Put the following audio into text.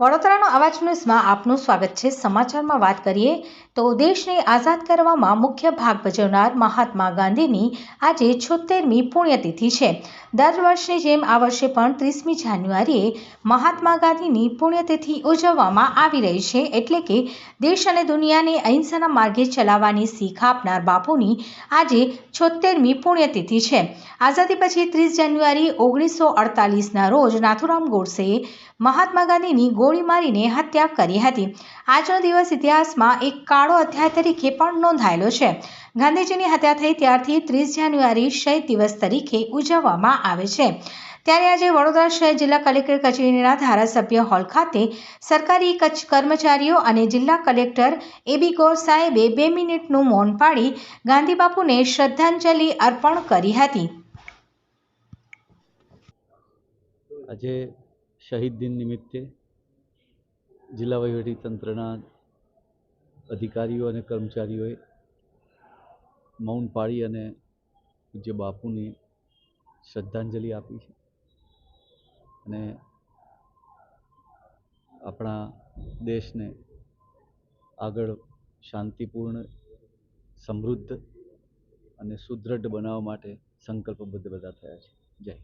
વડોદરાનો અવાજ ન્યૂઝમાં આપનું સ્વાગત છે. સમાચારમાં વાત કરીએ તો દેશને આઝાદ કરવામાં મુખ્ય ભાગ ભજવનાર મહાત્મા ગાંધીની આજે છોતેરમી પુણ્યતિથિ છે. દર વર્ષની જેમ આ વર્ષે પણ ત્રીસમી જાન્યુઆરીએ મહાત્મા ગાંધીની પુણ્યતિથિ ઉજવવામાં આવી રહી છે. એટલે કે દેશ અને દુનિયાને અહિંસાના માર્ગે ચલાવવાની શીખ આપનાર બાપુની આજે છોતેરમી પુણ્યતિથિ છે. આઝાદી પછી ત્રીસ જાન્યુઆરી ઓગણીસો અડતાલીસના રોજ નાથુરામ ગોડસેએ મહાત્મા ગાંધીની ગોળી મારીને હત્યા કરી હતી. આજનો દિવસ ઇતિહાસમાં એક કાળો અધ્યાય તરીકે પણ નોંધાયેલો છે. ગાંધીજીની હત્યા થઈ ત્યારથી ત્રીસ જાન્યુઆરી શહીદ દિવસ તરીકે ઉજવવામાં આવે છે. ત્યારે આજે વડોદરા શહેર જિલ્લા કલેક્ટર કચેરીના ધારાસભ્ય હોલ ખાતે સરકારી કચ્છ કર્મચારીઓ અને જિલ્લા કલેક્ટર એબી ગોર સાહેબે બે મિનિટનું મૌન પાડી ગાંધીબાપુને શ્રદ્ધાંજલિ અર્પણ કરી હતી. આજે શહીદ દિન નિમિત્તે જિલ્લા વહીવટી તંત્રના અધિકારીઓ અને કર્મચારીઓએ મૌન પાળી અને પૂજ્ય બાપુની શ્રદ્ધાંજલિ આપી છે. અને આપણા દેશને આગળ શાંતિપૂર્ણ, સમૃદ્ધ અને સુદૃઢ બનાવવા માટે સંકલ્પબદ્ધ બધા થયા છે. જય